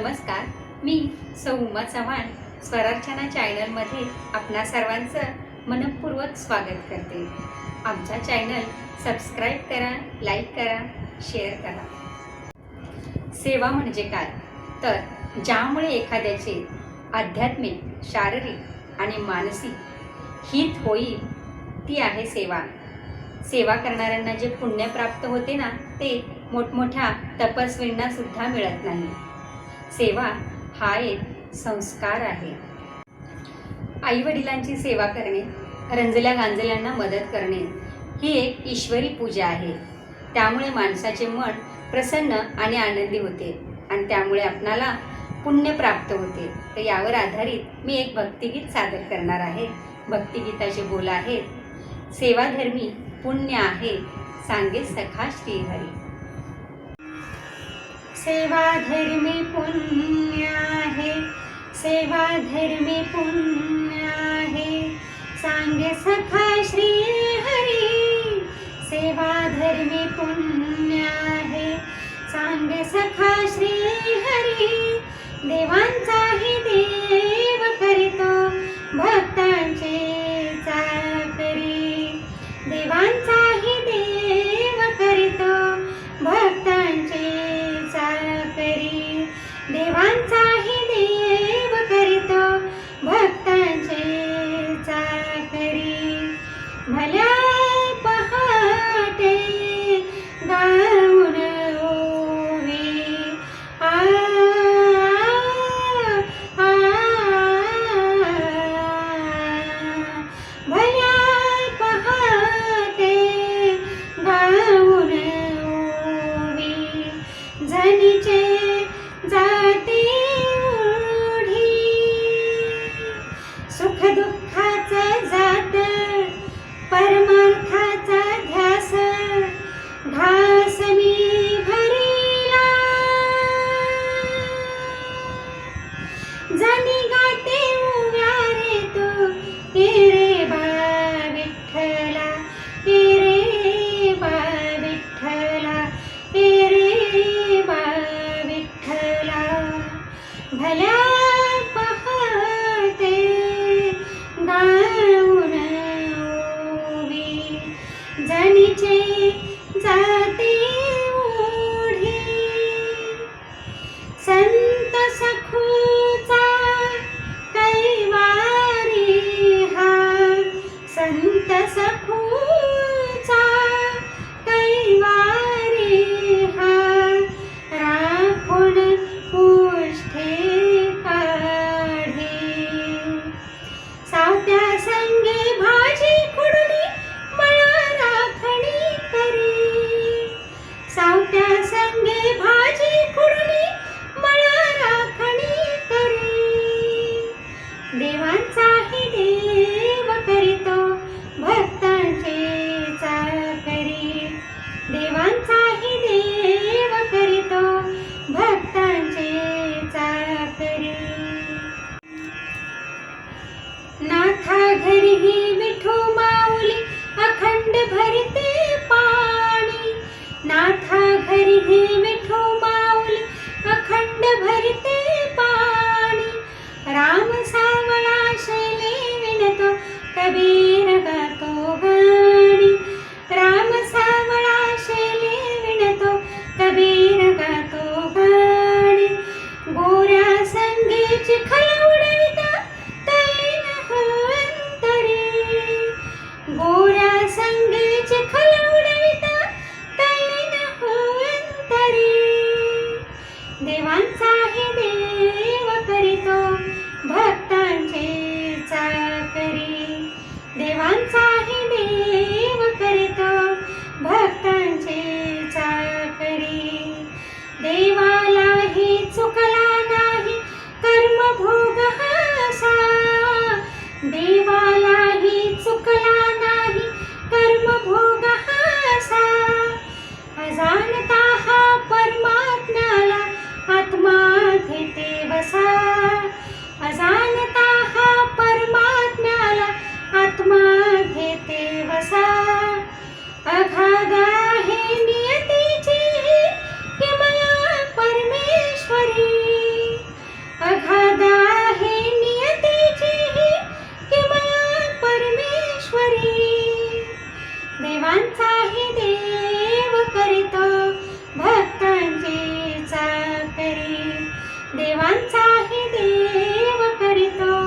नमस्कार. मी सौ उमा चव्हाण स्वरार्चना चॅनलमध्ये आपणा सर्वांचं मनपूर्वक स्वागत करते. आमचा चॅनल सबस्क्राईब करा लाईक करा शेअर करा. सेवा म्हणजे काय? तर ज्यामुळे एखाद्याचे आध्यात्मिक शारीरिक आणि मानसिक हित होईल ती आहे सेवा. सेवा करणाऱ्यांना जे पुण्य प्राप्त होते ना ते मोठमोठ्या तपस्वींना सुद्धा मिळत नाही. सेवा हा एक संस्कार आहे. आई वडिलांची सेवा करणे रंजल्या गांजल्यांना मदत करणे ही एक ईश्वरी पूजा आहे. त्यामुळे माणसाचे मन प्रसन्न आणि आनंदी होते आणि त्यामुळे आपणाला पुण्य प्राप्त होते. तर यावर आधारित मी एक भक्तिगीत सादर करणार आहे. भक्तिगीताचे बोल आहेत सेवाधर्मी पुण्य आहे सांगे सखा श्रीहरी. सेवा धर्मी पुण्य आहे. सेवा धर्मी पुण्य आहे. सांगे सखा श्री हरी. सेवा धर्मी पुण्य आहे. सांगे सखा श्री हरी. देवांचाही देव 下课。नाथा घरीही विठू माऊली अखंड भरते पाणी. नाथा घरी देवांचा हे देव करीतो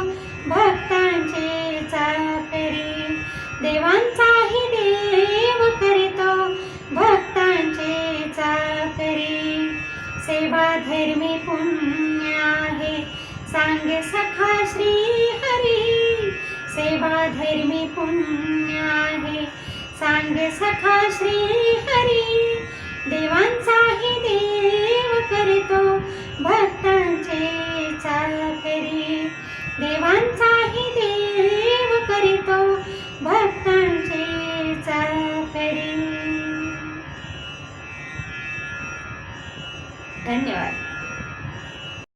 भक्तांचे चाकरी. देवांचा हे देव करीतो भक्तांचे चाकरी. सेवा धर्मी पुण्य आहे सांगे सखा श्री हरी. सेवा धर्मी पुण्य आहे सांगे सखा श्री हरी. देवांचा देवांचाही देव करीतो भक्तांचे चाकरी देवांचाही देव करीतो. भक्तांचे चाकरी धन्यवाद.